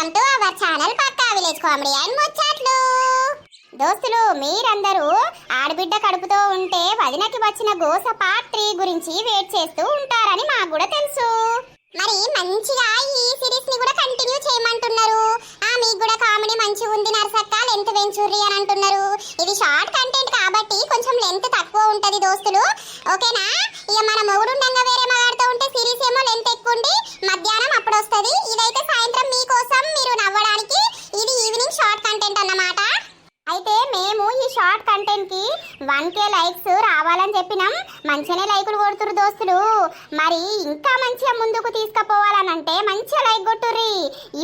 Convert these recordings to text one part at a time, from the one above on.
Welcome to our channel పక్కా village comedy and ముచ్చట్లు. దోస్తులు మీరందరూ ఆడబిడ్డ కడుపుతో ఉంటే వదినకి వచ్చిన గోస పార్ట్ త్రీ గురించి వెయిట్ చేస్తూ ఉంటారని మాకు కూడా తెలుసు. మరి మంచిగా ఈ సిరీస్ని కూడా కంటిన్యూ చేయమంటున్నారు. ఆ మీకు కూడా కామెడీ మంచిగా ఉంది నరసక్క లెంత్ వెంచుర్రి అని అంటున్నారు. ఇది షార్ట్ కంటెంట్ కాబట్టి కొంచెం లెంత్ తక్కువ ఉంటది దోస్తులు. ఓకేనా ఇక మన మొగుడుండంగా చెప్పినాం. మంచిగానే లైకులు కొడుతురు దోస్తులు. మరి ఇంకా మంచిగా ముందుకు తీసుకుపోవాలనంటే మంచిగా లైక్ కొట్టుర్రి.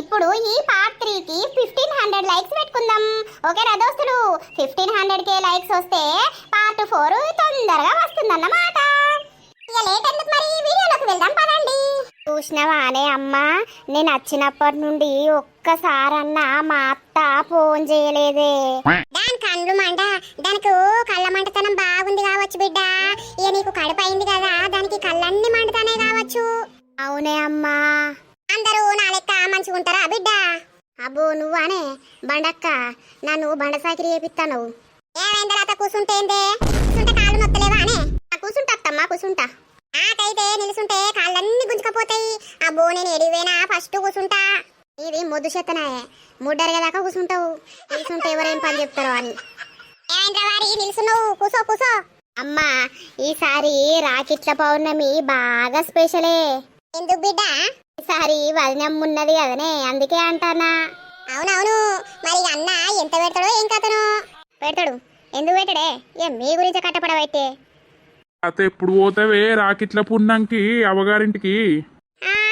ఇప్పుడు ఈ పార్ట్ త్రీకి ఫిఫ్టీన్ హండ్రెడ్ లైక్స్ పెట్టుకుందాం. ఓకేనా దోస్తులు? ఫిఫ్టీన్ హండ్రెడ్ కే లైక్స్ వస్తే పార్ట్ ఫోర్ తొందరగా వస్తుందన్నమాట. ఇక లేట్ ఎందుకు మరి? వీడియోలోకి వెళ్దాం పదండి. చూసినవానే అమ్మా నేను వచ్చినప్పటి నుండి ఒక్కసారన్నా మా అత్త ఫోన్ చేయలేదే. కళ్ళు మంట దానికి కళ్ళ మంటతనం బాగుంది కావచ్చు బిడ్డ. ఇక నీకు కడుపు అయింది కదా దానికి కళ్ళన్ని మంటతానే కావచ్చు. అవునే అమ్మా. అందరూ నా లెక్క మంచిగుంటారా బిడ్డ? అబ్బో నువ్వానే? బండక్క నన్ను బండ సాకిరి చేపిస్తాను ఏమైంది తర్వాత కూసుంటేందే? కూసుంటే కాళ్ళు నొత్తలేవా అనే కూసుంటా అత్తమ్మా కూసుంటా. నాకైతే నిలుసుంటే కాళ్ళన్నీ గుంజుకపోతాయి. అబ్బో నేను ఎడివేనా ఫస్ట్ కూసుంటా. ఇది మొద్దు చెత్తనాయే ముడ్డరిగా దాకా కూసుంటావు. నిలుసుంటే ఎవరేం పని చెప్తారో అని. ఏమైంద్రా వారి? నిలుసున్నావు. కూసో కూసో. అమ్మా ఈసారి రాకిట్ల పౌర్ణమి బాగా స్పెషలే. ఎందుకు బిడ్డ? ఈసారి ఉన్నది కదనే అందుకే అంటానా. అవునవును. మరి అన్న ఎంత పెడతాడో ఏం కథను? పెడతాడు. ఎందుకు పెట్టడే ఏ మీ గురించి కట్టపడవైతే. అత ఎప్పుడు పోతావే రాకిట్ల పున్నంకి అవగారింటికి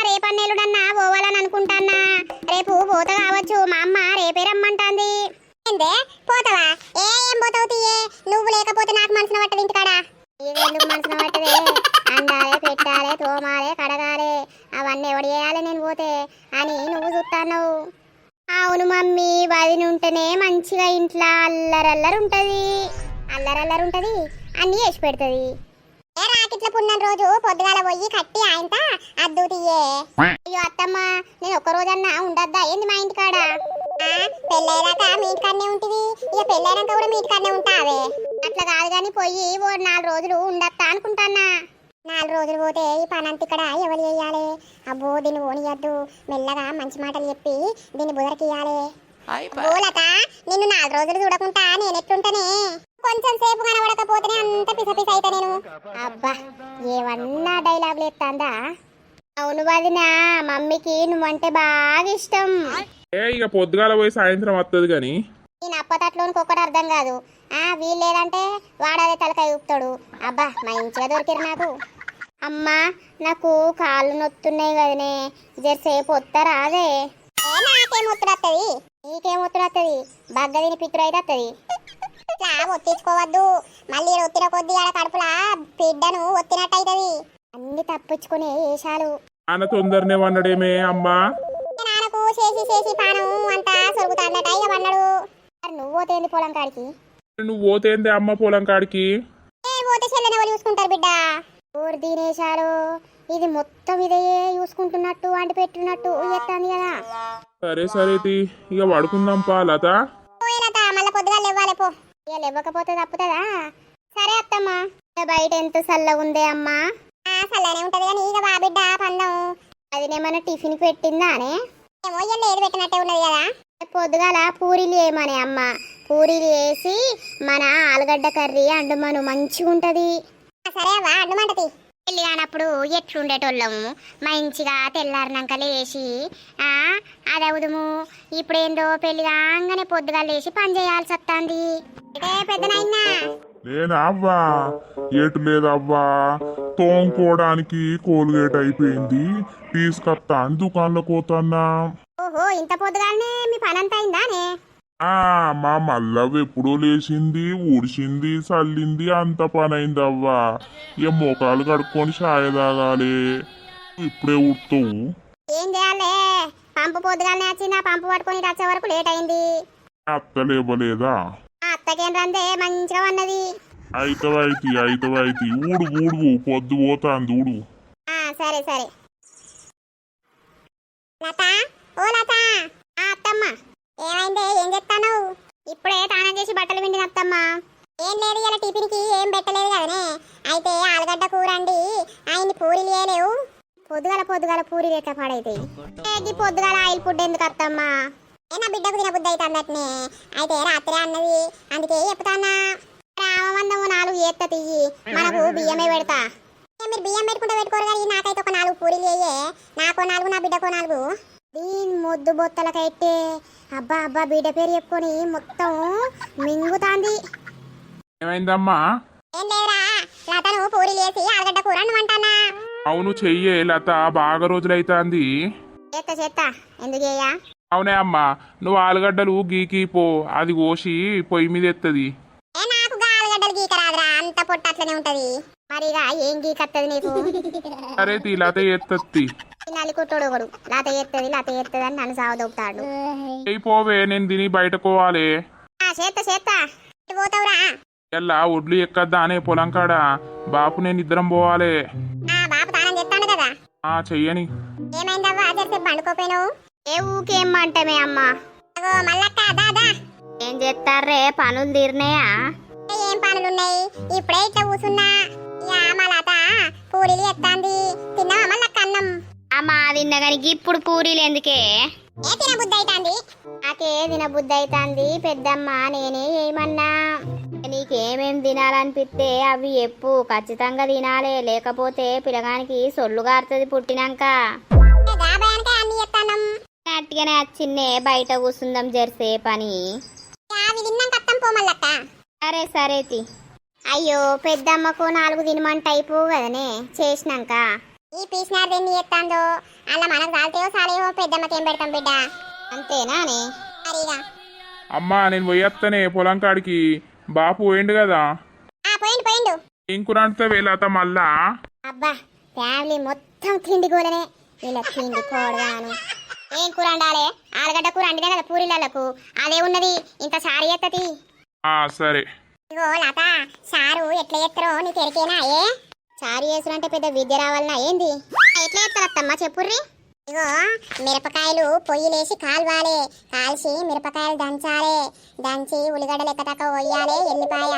రేపన్నేలుడన్నా పోవాలని అనుకుంటానా రేపు పోత కావచ్చు మా అమ్మ రేపే రమ్మంటాంది. ఏందే? పోతావా? ఏ ఏం పోతావు తీయే? నువ్వు లేకపోతే నాకు మనసున పట్టదు ఇంటికాడ. ఎందుకు మనసున పట్టదే? అండాలే పెట్టాలే తోమాలే కడగాలే. అవన్నీ ఎవడు చేయాలి నేను పోతే అని నువ్వు చూస్తాను అవును మమ్మీ వదిన ఉంటేనే మంచిగా ఇంట్లో అల్లరల్లరు ఉంటది. అల్లరల్లరు ఉంటది అన్ని చేసి పెడుతుంది. ఏ పున్న రోజు పొద్దుగాల పోయి కట్టి ఆయనత అద్దు తీయే. అయ్యో అత్తమ్మ నేను ఒక్క రోజన్నా ఉండద్దా? ఏంది మా ఇంటికాడ? ఆ, పెళ్ళయ్యాక మీ ఇంటికాడనే ఉంటుంది ఇక పెళ్ళైనాక కూడా మీ ఇంటికాడనే ఉంటావే. అట్లా కాదు కానీ పోయి ఓ నాలుగు రోజులు ఉండత్తా అనుకుంటానా నాలుగు రోజులు పోతే ఈ పనంత ఇక్కడ ఎవరు చేయాలి? అబ్బో దీన్ని ఓనియద్దు మెల్లగా మంచి మాటలు చెప్పి దీన్ని బుదరకియాలి బోలత నిన్ను నాలుగు రోజులు చూడకుండా నేను ఎట్లుంటనే? కొంచెం సేపు కనబడకపోతేనే అంత పిస పిస అయితే నేను. అబ్బా ఏమన్నా డైలాగులు ఎత్తాందా? అవును వదిన మమ్మీకి నువ్వంటే బాగా ఇష్టం. ఏ ఇక పొద్దుగాల పోయి సాయంత్రం వస్తుంది కానీ నేను అప్పతట్లోనికి ఒక్కటి అర్థం కాదు. ఆ వీళ్ళు లేదంటే వాడదే తలకాయ ఊపుతాడు. అబ్బా మంచిగా దొరికిరు నాకు. అమ్మా నాకు కాళ్ళు నొత్తున్నాయి కదనే జరసేపు వస్తారా అదే నాకేం ఒత్తుడు వస్తుంది నీకేం ఒత్తుడు వస్తుంది బగ్గ తిని పిత్తురు అయితే వస్తుంది ఇట్లా ఒత్తించుకోవద్దు. మళ్ళీ ఒత్తిన కొద్ది ఆడ కడుపులా బిడ్డను ఒత్తినట్టు అవుతుంది అన్ని తప్పించుకునే వేషాలు నాన్న తొందరనే వన్నడేమే అమ్మా. నాన్నకు చేసి చేసి పానం అంతా సొరుగుతాడట ఇక వన్నాడు మరి నువ్వు పోతేంది పొలం కాడికి? నువ్వు పోతేందే అమ్మ పొలం కాడికి? ఏ పోతే చెల్లెని ఎవరు చూసుకుంటారు బిడ్డ? ఊరు దీనేశారు ఇది మొత్తం ఇదే చూసుకుంటున్నట్టు వండి పెట్టున్నట్టు ఎత్తాంది కదా. సరే సరే తి. ఇక పడుకుందాం పా లత. పోయేలత మళ్ళీ పొద్దుగా లేవాలి పో. ఇక లేవకపోతే తప్పుతుందా? సరే అత్తమ్మ. బయట ఎంత చల్లగా ఉందే అమ్మా. చల్లనే ఉంటది కానీ ఇక బా బిడ్డ పందం అదినేమన్నా టిఫిన్ పెట్టిందా అనే ఏమో ఇక లేదు పెట్టినట్టే ఉన్నది కదా. పొద్దుగాల పూరీలు వేయమని అమ్మ. పూరీలు వేసి మన ఆలుగడ్డ కర్రీ అండుమను మంచిగా ఉంటది సరే అవ్వ అండుమంటది పెళ్ళి కానప్పుడు ఎట్లుండేటోళ్ళము? మంచిగా తెల్లారినాక లేచి ఆ, అదవుదుము ఇప్పుడేందో పెళ్ళి కాగానే పొద్దుగా లేచి పని చేయాల్సి వస్తుంది. అంటే పెద్దనైనా నేను అవ్వా? ఏటు లేదవ్వా తోముకోవడానికి కోల్గేట్ అయిపోయింది. తీసుకొస్తా అని దుకాణంలోకి పోతాన్నా. ఓహో ఇంత పొద్దుగానే మీ పని అంతా అయిందానే? మా మల్లవ్వ ఎప్పుడో లేచింది ఊడిచింది చల్లింది అంత పని అయిందవ్వా ఇక మోకాలు కడుక్కొని చాయ్ తాగాలి. ఇప్పుడే ఉడతావు ఏం చేయాలి? పంపు పొద్దుగానే వచ్చింది పంపు పట్టుకొని వచ్చే వరకు లేట్ అయింది. అత్తలేవలేదా ఆ అత్తకేం రందే మంచిగా ఉన్నది. అయితవైతి అయితవైతి ఊడు ఊడు పొద్దు పోతాంది ఊడు. సరే సరే. లత ఓ లత. అత్తమ్మ. ఏమైందే? ఏం చెప్తాను ఇప్పుడే తానం చేసి బట్టలు పిండిన అత్తమ్మ ఏం లేదు ఇలా టిఫిన్కి ఏం పెట్టలేదు కదనే. అయితే ఆలుగడ్డ కూర అండి. ఆయన్ని పూరీలు వేయలేవు పొద్దుగల పొద్దుగల పూరి లేక పాడైతాయి? ఏది పొద్దుగల ఆయిల్ ఫుడ్ ఎందుకు అత్తమ్మా? ఏ నా బిడ్డకు తినబుద్ధి అయితే అన్నట్నే అయితే రాత్రి అన్నది. అందుకే చెప్తానా రామమందము నాలుగు ఏత్త తీయి మనకు బియ్యమే పెడతా. మీరు బియ్యం పెట్టుకుంటే పెట్టుకోరు కానీ నాకైతే ఒక నాలుగు పూరీలు వేయే నాకో నాలుగు నా బిడ్డకో నాలుగు. దీని మొద్దు బొత్తలకైతే అబ్బా అబ్బా బిడ్డ పేరు చెప్పుకొని మొత్తం మింగుతాంది. ఏమైందమ్మా? ఏం లేదురా లతను పూరీలు వేసి ఆలుగడ్డ కూర అంటానా అవును చెయ్యే లత బాగా రోజులైతాంది. చేత్త చేత్త ఎందుకు చేయా? అవునే అమ్మా నువ్వు ఆలుగడ్డలు గీకి పో అది కోసి పొయ్యి మీద ఎత్తది. ఏ నాకు గా ఆలుగడ్డలు గీకరాదురా అంత పొట్ట అట్లనే ఉంటది. మరిగా ఏం గీకత్తది నీకు? సరే తీ లత ఎత్తత్తి నలికుట్టోడు ఒకడు. లాత ఎత్తది లాత ఎత్తది అని నన్ను సావదొప్పుతాడు చెయ్యి పోవే నేను తిని బయటకోవాలి. పోతావురా. ఎల్లా ఒడ్లు ఎక్కద్దా అనే పొలం కాడ. బాపు నేను ఇద్దరం పోవాలి. ఆ బాపు తానం చెప్తాను కదా. ఆ చెయ్యని. ఏమైందవ్వా? జరిసే పండుకోపోయినావు? ఏ ఊకేమ్మంటమే అమ్మా? అగో మల్లక్క దాదా ఏం చేస్తారే పనులు తీరినాయా ఏం పనులున్నాయి? ఇప్పుడే ఇట్లా కూసున్నా. యా మా లత పూరీలు ఎత్తాంది తిన్నావా మల్లక్క అన్నం అమ్మా తిన్నా కానీ ఇప్పుడు పూరీలు ఎందుకే? ఏ తినబుద్ధి అవుతాంది నాకే తినబుద్ధి అవుతాంది పెద్దమ్మ నేనే ఏమన్నా? నీకేమేం తినాలనిపిస్తే అవి ఎప్పు ఖచ్చితంగా తినాలే లేకపోతే పిల్లగానికి సొల్లు గారుతుంది పుట్టినాక. అట్టిగానే వచ్చిన్నే బయట కూర్చుందాం జెర్సే పని. సరే సరే అయ్యో పెద్దమ్మకు నాలుగు తినమంట కదనే చేసినాక. ఈ పీసినారు దేన్ని ఎత్తాందో అలా మనకు చాలుతాయో సాలేవో పెద్దమ్మకి ఏం పెడతాం బిడ్డ? అంతేనానే మరిగా అమ్మా నేను పోయేత్తనే పొలం కాడికి. బాపు పోయిండు కదా? ఆ పోయిండు పోయిండు. ఇంకురంటే లత మళ్ళా? అబ్బా ఫ్యామిలీ మొత్తం తిండి కూరనే ఇలా తిండి కోడగాను. ఏం కూర వండాలి? ఆలుగడ్డ కూర వండినా కదా పూరీలకు అదే ఉన్నది. ఇంత సారి ఎత్తది ఆ సరే. ఇగో లత సారు ఎట్లా ఎత్తరో నీకు ఎరికేనా ఏ? చారు చేసుడంటే పెద్ద విద్య రావాలనా ఏంది? ఎట్లా ఎత్తరత్తమ్మా చెప్పుర్రి. ఇగో మిరపకాయలు పొయ్యిలేసి కాల్వాలి. కాల్చి మిరపకాయలు దంచాలి. దంచి ఉల్లిగడ్డలు ఎక్కతక్క పోయాలి ఎల్లిపాయ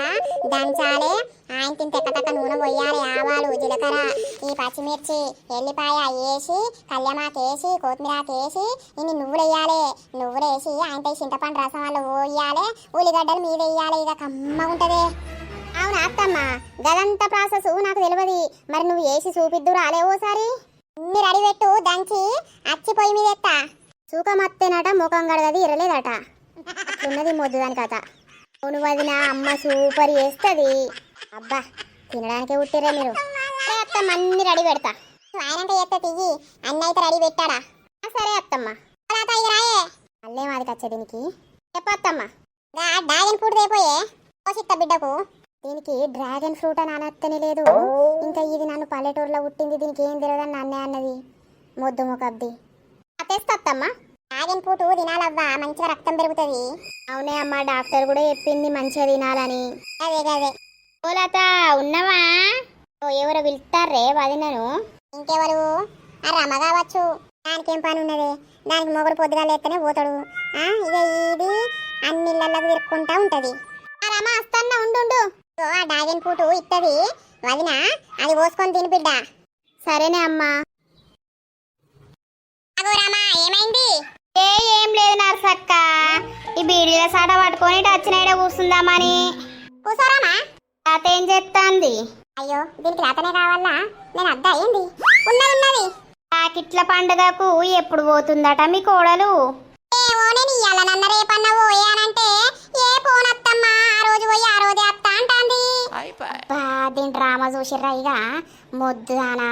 దంచాలి. ఆయన తింత నూనె పోయాలి ఆవాలు జీలకర్ర ఈ పచ్చిమిర్చి ఎల్లిపాయ వేసి కళ్యమాకు వేసి కొత్తిమీరాకు వేసి ఇన్ని నువ్వులు వేయాలి నువ్వులు వేసి ఆయనతో చింతపండు రసం వాళ్ళు పోయాలి ఉల్లిగడ్డలు మీద వేయాలి ఇక కమ్మ ఉంటుంది. అవును అత్తమ్మ? గదంత ప్రాసెస్ నాకు తెలియదు మరి నువ్వు ఏసి చూపిద్దు రాలే ఓసారి? అన్ని రెడీ పెట్టు దంచి అచ్చి పొయ్యి మీద ఎత్తా. సూకమత్తేనట ముఖం గడగది ఇరలేదట. అట్లున్నది మొద్దు దాని కథ. అవును వదిన అమ్మ సూపర్ చేస్తుంది. అబ్బా తినడానికే ఉట్టిరే మీరు. అత్తమ్మ అన్ని రెడీ పెడతా. ఆయనంత ఎత్త తియ్యి అన్ని అయితే రెడీ పెట్టాడా? సరే అత్తమ్మ. తర్వాత ఇది రాయే. అల్లే మాది కచ్చే దీనికి. చెప్పత్తమ్మ డ్రాగన్ పూర్తి అయిపోయే కోసిత్త బిడ్డకు. దీనికి డ్రాగన్ ఫ్రూట్ అని అనత్తనే లేదు. ఇంకా ఇది నన్ను పల్లెటూరులో పుట్టింది దీనికి ఏం తెలియదని నన్నే అన్నది. మొద్దు మొకబ్ది తెస్తమ్మా డ్రాగన్ ఫ్రూట్ తినాలవ్వా మంచిగా రక్తం పెరుగుతుంది. అవునే అమ్మా డాక్టర్ కూడా చెప్పింది మంచిగా తినాలని. అదే అదే ఓలత ఉన్నవా? ఓ ఎవరో పిలుస్తారే వదినను. ఇంకెవరు? ఆ రమ కావచ్చు. దానికేం పని ఉన్నది? దానికి మొగుడు పొద్దుగా లేస్తేనే పోతాడు. ఇక ఇది అన్ని ఇళ్ళకు తిరుక్కుంటా ఉంటది. ఆ రమ ఉండు. ఆ ఫ్రూట్ ఇత్తది. వదిన అది పోసుకొని తిని బిడ్డ. సరేనే అమ్మా. అగో రామా ఏమైంది? ఏ ఏం లేదు నర్సక్క. ఈ బీడీల సాట పట్టుకొని వచ్చిన కూర్చుందామని. కూసారామా తాత ఏం చెప్తాంది అయ్యో దీనికి రాతనే కావాలా? నేను అద్దా ఏంది ఉన్నది ఉన్నది. పాకిట్ల పండుగకు ఎప్పుడు పోతుందట మీ కోడలు? ఏమో నేను ఇయ్యాలనన్న రేపన్న పోయానంటే ఏ అబ్బా, దీని డ్రామా చూసిర్రా ఇక మొద్దానా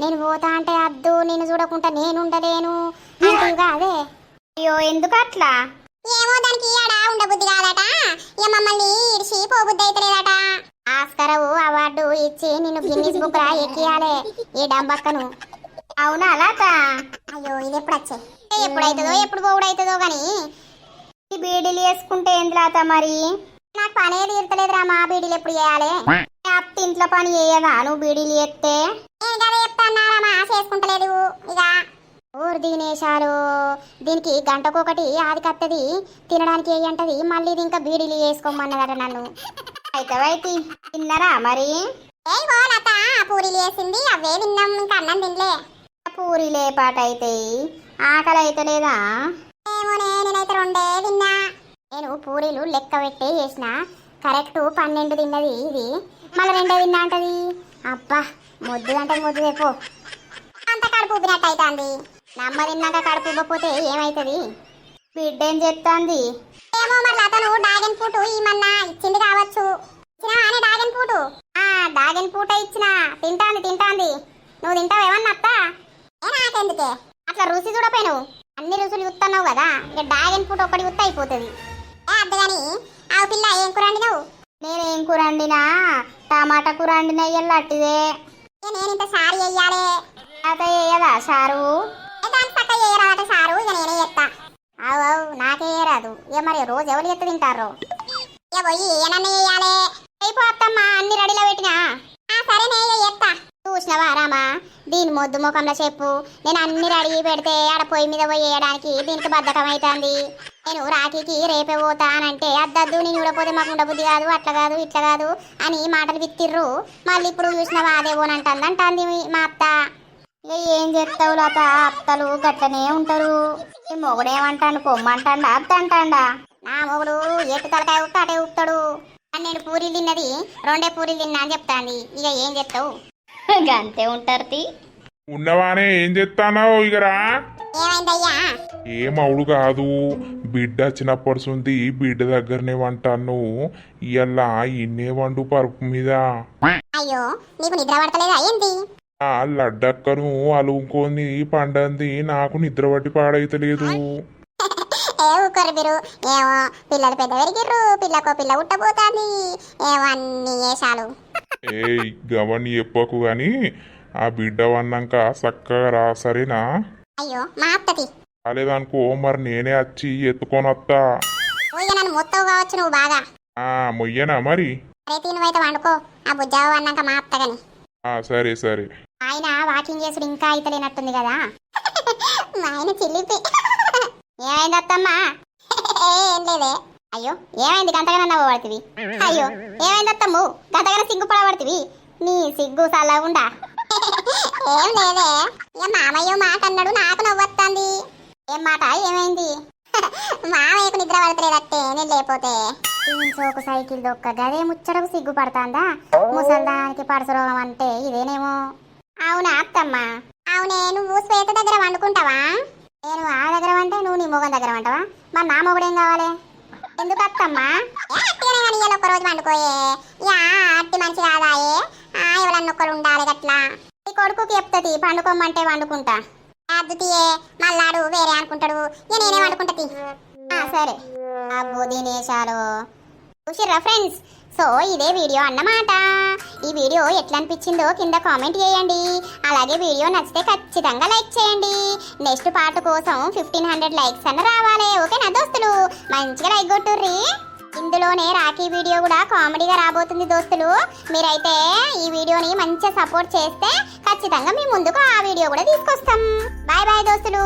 నేను. పోతా అంటే అద్దు నేను చూడకుండా నేను ఉండలేను. అంటే అదే. అయ్యో ఎందుకు అట్లా? ఏమో దానికి ఇయ్యాడా ఉండబుద్ధి కాదట. ఇక మమ్మల్ని ఇడిచి పోబుద్ధి అయితలేదట. ఆస్కరవు అవార్డు ఇచ్చి నిన్ను గిన్నీస్ బుక్ రా ఎక్కియాలే ఈ డంబక్కను అవునా అలాత అయ్యో ఇది ఎప్పుడు వచ్చే ఎప్పుడైతుందో ఎప్పుడు పోవుడైతుందో కానీ ఈ బీడీలు వేసుకుంటే ఏంది లాత మరి? నాకు పనే తీరతలేదు రా మా బీడీలు ఎప్పుడు చేయాలి? అత్త ఇంట్లో పని చేయదా? నువ్వు బీడీలు చేస్తే? చేసుకుంటలేదు ఇక ఊరు దినేశాలు దీనికి గంటకొకటి ఆదికత్తది. తినడానికి ఏ అంటది. మళ్ళీ ఇది ఇంకా బీడీలు వేసుకోమన్నదట నన్ను. అయితే వైతి తిన్నారా మరి? ఏ ఓ లత పూరీలు వేసింది. అవే విన్నాం ఇంకా అన్నం తినలే. పూరీలే పాట అయితే ఆకలి అయితే లేదా ఏమోనే నేనైతే రెండే తిన్నా. నేను పూరీలు లెక్క పెట్టి చేసిన. కరెక్ట్ పన్నెండు తిన్నది ఇది. మళ్ళీ రెండో తిన్నా అంటది. అబ్బా మొద్దు అంటే మొద్దు చెప్పు అంత కడుపు ఉబ్బినట్టు అవుతుంది నమ్మ తిన్నాక కడుపు ఉబ్బపోతే ఏమవుతుంది బిడ్డ ఏం చెప్తాంది? ఏమో మరి అతను డాగన్ పూటు ఈమన్నా ఇచ్చింది కావచ్చు. ఇచ్చినా అని డాగన్ పూటు ఆ డాగన్ పూట ఇచ్చిన. తింటాంది తింటాంది. నువ్వు తింటావు ఏమన్నా అత్తా? ఏ నాకెందుకే? అట్లా రుచి చూడపోయినావు. అన్ని రుచులు చూస్తున్నావు కదా. ఇక డాగన్ పూట ఒకటి గుర్తు అయిపోతుంది. ఏ అద్దగాని ఆ పిల్ల ఏం కూర వండినావు? నేను ఏం కూర వండినా? టమాటా కూర వండినా ఎల్లట్టిదే నేను ఇంత సారి వెయ్యాలి అత వేయదా సారు? దాని పక్క వేయరాదట సారు? ఇక నేనే చెప్తా అవు అవు నాకే వేయరాదు ఇక మరి రోజు ఎవరు ఎత్తు తింటారు ఇక పోయి ఏనన్నా వేయాలి అయిపోతమ్మా అన్ని రెడీలో పెట్టినా? ఆ సరే నేను చెప్తా చూసినవా రామా? దీని మొద్దు ముఖంలో చెప్పు. నేను అన్ని రెడీ పెడితే ఆడ పొయ్యి మీద పోయి వేయడానికి దీనికి బద్ధకం అవుతుంది నేను రాఖీకి రేపే పోతా అని అంటే అద్దద్దు నేను చూడపోతే మాకు ఉండబుద్ధి కాదు అట్లా కాదు ఇట్లా కాదు అని మాటలు విత్తిర్రు. మళ్ళీ ఇప్పుడు చూసినవా అదే పోనంటుంది అంటుంది మా అత్త. ఇక ఏం చెప్తావు లత? అత్తలు గట్లనే ఉంటారు. ఈ మొగుడేమంటాడు పొమ్మంటాడా అత్త అంటాడా నా మొగుడు ఎటు తలకాయ అటే ఉత్తాడు కానీ నేను పూరీలు తిన్నది రెండే పూరీలు తిన్నా అని చెప్తాంది. ఇక ఏం చెప్తావు అంతే ఉంటారు ఉన్నవానే ఏం చెప్తానావు ఇగరా ఏమైందయ్యా? ఏమవుడు కాదు. బిడ్డ చిన్నప్పటి బిడ్డ దగ్గరనే వంటాను. ఇయ్యల్లా ఇన్నే వండు పరుపు మీద. అయ్యో నీకు నిద్ర పడతలేదా ఏంటి ఆ లడ్డక్కను అలుముకొని పండంది. నాకు నిద్ర పట్టి పాడైతలేదు. ఊకరు మీరు? ఏమో పిల్లలు పెద్ద పెరిగిర్రు. పిల్లకు పిల్ల ఉట్టబోతాంది ఏమో అన్ని వేషాలు. ఏయ్ గవని చెప్పకు గాని ఆ బిడ్డ వన్నాక చక్కగా రా సరేనా? అయ్యో మా అత్తది రాలేదనుకో మరి నేనే వచ్చి ఎత్తుకొని వస్తా నన్ను మొత్తవు కావచ్చు నువ్వు బాగా. ఆ మొయ్యనా మరి? రేతి నువ్వైతే వండుకో. ఆ బుజ్జావు అన్నాక మా అత్తగని. ఆ సరే సరే. ఆయన వాకింగ్ చేసుడు ఇంకా అయితలేనట్టుంది కదా. మా ఆయన చిల్లిపి. ఏమైంది అత్తమ్మా? ఏం లేదే. అయ్యో ఏమైంది? గంతగానే నవ్వబడుతుంది. అయ్యో ఏమైంది అత్తమ్ము? గంతగానే నీ సిగ్గు సల్లగుండా. ఏం లేదే. ఇక మామయ్య మాట అన్నాడు నాకు నవ్వొస్తుంది ఏం మాట? ఏమైంది? మామయ్యకు నిద్ర పడతలేదట్టే నేను లేకపోతే. ఇంకోక సైకిల్ దొక్క గదే ముచ్చటకు సిగ్గుపడతాందా? ముసల్దానికి పరసరోగం అంటే ఇదేనేమో. అవునా అత్తమ్మా? అవునే నువ్వు శ్వేత దగ్గర వండుకుంటావా? నేను ఆ దగ్గర అంటే నువ్వు నీ మొగం దగ్గర వంటవా మరి నా మొగుడేం కావాలి? ఎందుకు అత్తమ్మా? ఒక రోజు వండుకోయే? యా అట్టి మంచి కాదాయే ఆ ఎవరన్నా ఒకరు ఉండాలి గట్లా. ఈ కొడుకుకి చెప్తుంది పండుకోమంటే వండుకుంటా అద్దుతీయే మళ్ళాడు వేరే అనుకుంటాడు ఇక నేనే వండుకుంటది సరే. అబ్బో దినేశాలు. చూసిర్రా ఫ్రెండ్స్? సో ఇదే వీడియో అన్నమాట. ఈ వీడియో ఎట్లా అనిపించిందో కింద కామెంట్ చేయండి. అలాగే వీడియో నచ్చితే ఖచ్చితంగా లైక్ చేయండి. నెక్స్ట్ పార్ట్ కోసం ఫిఫ్టీన్ హండ్రెడ్ లైక్స్ అన్న రావాలి. ఓకేనా దోస్తులు? మంచిగా లైక్ కొట్టుర్రి. ఇందులోనే రాఖీ వీడియో కూడా కామెడీగా రాబోతుంది దోస్తులు. మీరైతే ఈ వీడియోని మంచిగా సపోర్ట్ చేస్తే ఖచ్చితంగా మీ ముందుకు ఆ వీడియో కూడా తీసుకొస్తాం. బాయ్ బాయ్ దోస్తులు.